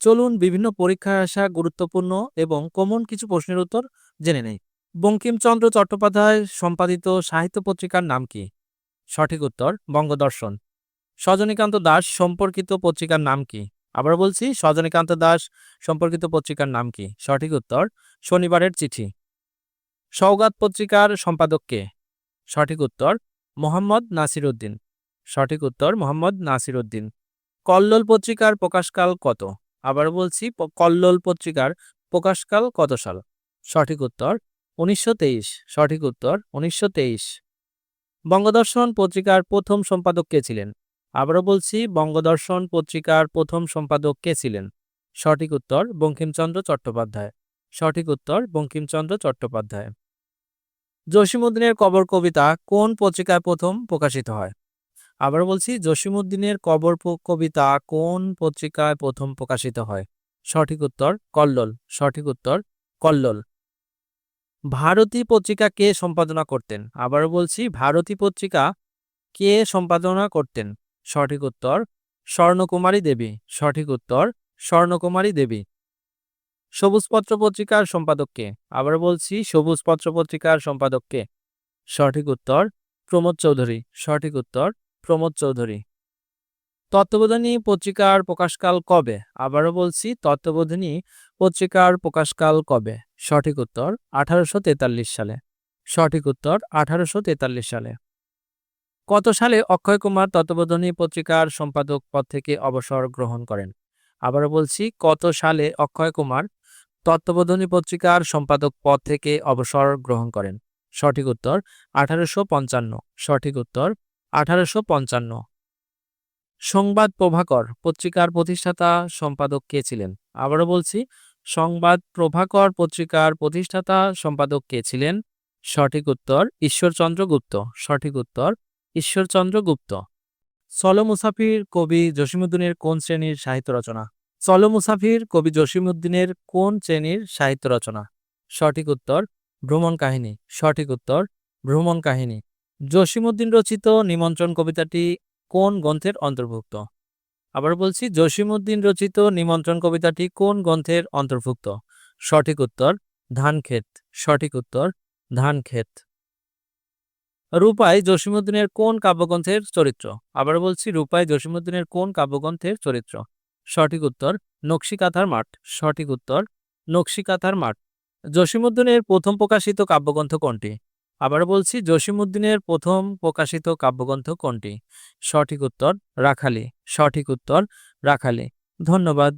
চলুন বিভিন্ন পরীক্ষায় আসা গুরুত্বপূর্ণ এবং কমন কিছু প্রশ্নের উত্তর জেনে নেই। বঙ্কিমচন্দ্র চট্টোপাধ্যায় সম্পাদিত সাহিত্য পত্রিকার নাম কি? সঠিক উত্তর, বঙ্গদর্শন। সজনীকান্ত দাস সম্পর্কিত পত্রিকার নাম কি? আবার বলছি, সজনীকান্ত দাস সম্পর্কিত পত্রিকার নাম কি? সঠিক উত্তর, শনিবারের চিঠি। সৌগাত পত্রিকার সম্পাদক কে? সঠিক উত্তর, মোহাম্মদ নাসির উদ্দিন সঠিক উত্তর, মোহাম্মদ নাসির উদ্দিন কল্লোল পত্রিকার প্রকাশকাল কত? আবার বলছি কল্লোল পত্রিকার প্রকাশকাল কত সাল? সঠিক উত্তর, উনিশশো তেইশ। সঠিক উত্তর, উনিশশো তেইশ। বঙ্গদর্শন পত্রিকার প্রথম সম্পাদক কে ছিলেন? আবারও বলছি, বঙ্গদর্শন পত্রিকার প্রথম সম্পাদক কে ছিলেন? সঠিক উত্তর, বঙ্কিমচন্দ্র চট্টোপাধ্যায়। সঠিক উত্তর, বঙ্কিমচন্দ্র চট্টোপাধ্যায়। জসীমউদ্দিনের কবর কবিতা কোন পত্রিকায় প্রথম প্রকাশিত হয়? আবার বলছি, জসীমউদ্দিনের কবর কবিতা কোন পত্রিকায় প্রথম প্রকাশিত হয়? সঠিক উত্তর, কল্লোল। সঠিক উত্তর, কল্লোল। ভারতী পত্রিকা কে সম্পাদনা করতেন? আবার বলছি, ভারতী পত্রিকা কে সম্পাদনা করতেন? সঠিক উত্তর, স্বর্ণকুমারী দেবী। সঠিক উত্তর, স্বর্ণকুমারী দেবী। সবুজপত্র পত্রিকার সম্পাদক কে? আবার বলছি, সবুজপত্র পত্রিকার সম্পাদক কে? সঠিক উত্তর, প্রমোদ চৌধুরী। সঠিক উত্তর প্রমোদ চৌধুরী। তত্ত্ববোধিনী পত্রিকার প্রকাশকাল কবে? আবারও বলছি, তত্ত্ববোধিনী পত্রিকার প্রকাশকাল কবে? সঠিক উত্তর, আঠারোশো তেতাল্লিশ সালে। সঠিক উত্তর, আঠারোশো তেতাল্লিশ সালে। কত সালে অক্ষয় কুমার তত্ত্ববোধিনী পত্রিকার সম্পাদক পদ থেকে অবসর গ্রহণ করেন? আবারও বলছি, কত সালে অক্ষয় কুমার তত্ত্ববোধিনী পত্রিকার সম্পাদক পদ থেকে অবসর গ্রহণ করেন? সঠিক উত্তর, আঠারোশো পঞ্চান্ন। সঠিক উত্তর আঠারোশো পঞ্চান্ন। সংবাদ প্রভাকর, পত্রিকার প্রতিষ্ঠাতা সম্পাদক কে ছিলেন? আবারও বলছি, সংবাদ প্রভাকর, পত্রিকার প্রতিষ্ঠাতা সম্পাদক কে ছিলেন? সঠিক উত্তর, ঈশ্বরচন্দ্র গুপ্ত। সঠিক উত্তর, ঈশ্বরচন্দ্র গুপ্ত। চলো মুসাফির কবি জসিমুদ্দিনের কোন শ্রেণির সাহিত্য রচনা? চলো মুসাফির কবি জসিমুদ্দিনের কোন শ্রেণির সাহিত্য রচনা? সঠিক উত্তর, ভ্রমণ কাহিনী। সঠিক উত্তর, ভ্রমণ কাহিনী। জসিমুদ্দিন রচিত নিমন্ত্রণ কবিতাটি কোন গ্রন্থের অন্তর্ভুক্ত? আবার বলছি জসিমুদ্দিন রচিত নিমন্ত্রণ কবিতাটি কোন গ্রন্থের অন্তর্ভুক্ত? সঠিক উত্তর, ধানক্ষেত। সঠিক উত্তর, ধানক্ষেত। রূপাই জসিমুদ্দিনের কোন কাব্যগ্রন্থের চরিত্র? আবার বলছি, রূপাই জসিমুদ্দিনের কোন কাব্যগ্রন্থের চরিত্র? সঠিক উত্তর, নকশিকাথার মাঠ। সঠিক উত্তর, নকশিকাথার মাঠ। জসিমুদ্দিনের প্রথম প্রকাশিত কাব্যগ্রন্থ কোনটি? আবার বলছি জসিমুদ্দিনের প্রথম প্রকাশিত কাব্যগ্রন্থ কোনটি? সঠিক উত্তর রাখালি। সঠিক উত্তর রাখালি। ধন্যবাদ।